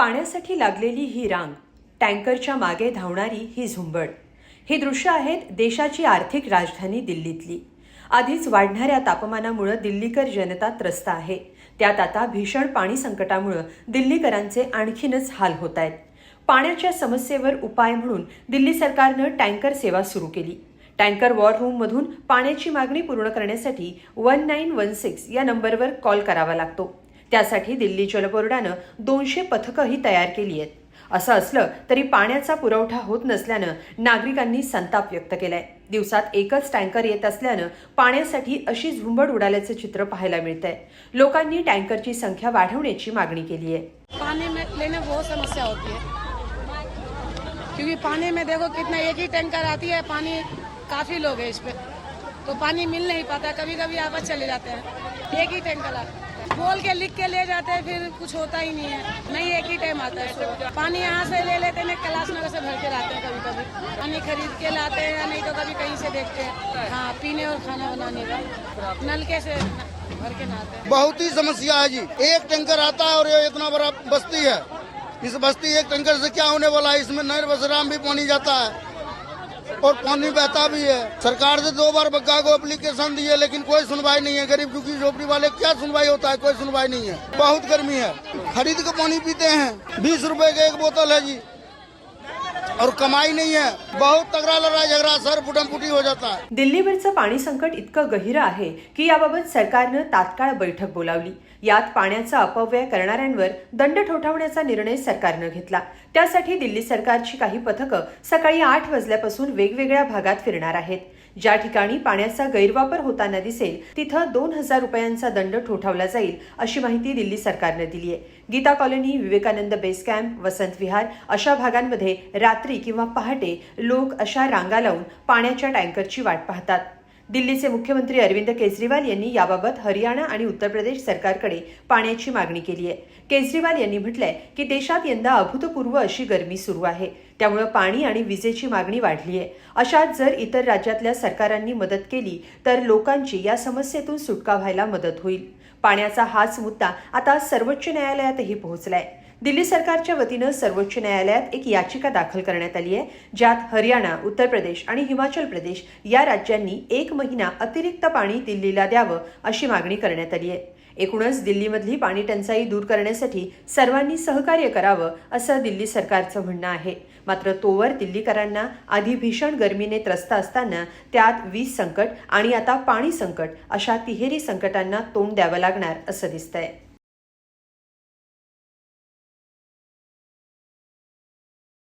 पाण्यासाठी लागलेली ही रांग टँकरच्या मागे धावणारी ही झुंबड. ही दृश्य आहेत देशाची आर्थिक राजधानी दिल्लीतली. आधीच वाढणाऱ्या तापमानामुळे दिल्लीकर जनता त्रस्त आहे. त्यात आता भीषण पाणी संकटामुळे दिल्लीकरांचे आणखीनच हाल होत आहेत पाण्याच्या समस्येवर उपाय म्हणून दिल्ली सरकारनं टँकर सेवा सुरू केली. टँकर वॉर रूममधून पाण्याची मागणी पूर्ण करण्यासाठी वन नाईन वन सिक्स या नंबरवर कॉल करावा लागतो. त्यासाठी दिल्ली जलबोर्डानं दोनशे पथकंही तयार केली आहेत. असं असलं तरी पाण्याचा पुरवठा होत नसल्यानं नागरिकांनी संताप व्यक्त केलाय. दिवसात एकच टँकर येत असल्यानं पाण्यासाठी अशी झुंबड उडाल्याचं चित्र पाहायला मिळतंय. लोकांनी टँकरची संख्या वाढवण्याची मागणी केली आहे. पाणी लेने बहुत समस्या होती है। क्योंकि पानी में देखो कितना एक ही टैंकर आती है पानी काफी लोग हैं इस पे। तो पानी मिल नहीं पाता कभी कभी आवाज चले जाते हैं। एक ही टैंकर आता बोल के लिख के ले जाते हैं, फिर कुछ होता ही नहीं है। नहीं, एक ही टाइम आता है पानी यहाँ से ले लेते हैं कैलाश नगर से भर के लाते हैं कभी कभी पानी खरीद के लाते हैं या नहीं तो कभी कहीं से देखते हैं। हाँ पीने और खाना बनाने का। नलके से भर के नहाते हैं। बहुत ही समस्या है जी। एक टैंकर आता है और ये इतना बड़ा बस्ती है। इस बस्ती एक टैंकर से क्या होने वाला है? इसमें नहर बसराम भी पानी जाता है। और पानी बहता भी है। सरकार से दो बार बग्गा को एप्लीकेशन दी है, लेकिन कोई सुनवाई नहीं है। गरीब क्योंकि झोपड़ी वाले, क्या सुनवाई होता है? कोई सुनवाई नहीं है। बहुत गर्मी है। खरीद के पानी पीते हैं। बीस रूपए का एक बोतल है जी। और कमाई नहीं है। बहुत तगड़ा लड़ाई झगड़ा सर फुटमफुटी हो जाता है। दिल्लीवरचं पाणी संकट इतकं गहिर आहे की याबाबत सरकारनं तात्काळ बैठक बोलावली. यात पाण्याचा अपव्यय करणाऱ्यांवर दंड ठोठावण्याचा निर्णय सरकारनं घेतला. त्यासाठी दिल्ली सरकारची काही पथकं सकाळी आठ वाजल्यापासून वेगवेगळ्या भागात फिरणार आहेत. ज्या ठिकाणी पाण्याचा गैरवापर होताना दिसेल तिथं दोन हजार रुपयांचा दंड ठोठावला जाईल अशी माहिती दिल्ली सरकारनं दिली आहे Geeta colony Vivekanand base camp Vasant Vihar अशा भागांमध्ये रात्री किंवा पहाटे लोक अशा रांगा लावून पाण्याच्या टँकरची वाट पाहतात. दिल्लीचे मुख्यमंत्री अरविंद केजरीवाल यांनी याबाबत हरियाणा आणि उत्तर प्रदेश सरकारकडे पाण्याची मागणी केली आहे. केजरीवाल यांनी म्हटलंय की देशात यंदा अभूतपूर्व अशी गरमी सुरू आहे. त्यामुळे पाणी आणि विजेची मागणी वाढली आहे. अशात जर इतर राज्यातल्या सरकारांनी मदत केली तर लोकांची या समस्येतून सुटका व्हायला मदत होईल. पाण्याचा हाच मुद्दा आता सर्वोच्च न्यायालयातही पोहोचलाय. दिल्ली सरकारच्या वतीनं सर्वोच्च न्यायालयात एक याचिका दाखल करण्यात आली आहे ज्यात हरियाणा उत्तर प्रदेश आणि हिमाचल प्रदेश या राज्यांनी एक महिना अतिरिक्त पाणी दिल्लीला द्यावं अशी मागणी करण्यात आली आहे. एकूणच दिल्लीमधली पाणी टंचाई दूर करण्यासाठी सर्वांनी सहकार्य करावं असं दिल्ली सरकारचं म्हणणं आहे. मात्र तोवर दिल्लीकरांना आधी भीषण गर्मीने त्रस्त असताना त्यात वीज संकट आणि आता पाणी संकट अशा तिहेरी संकटांना तोंड द्यावं लागणार असं दिसतंय.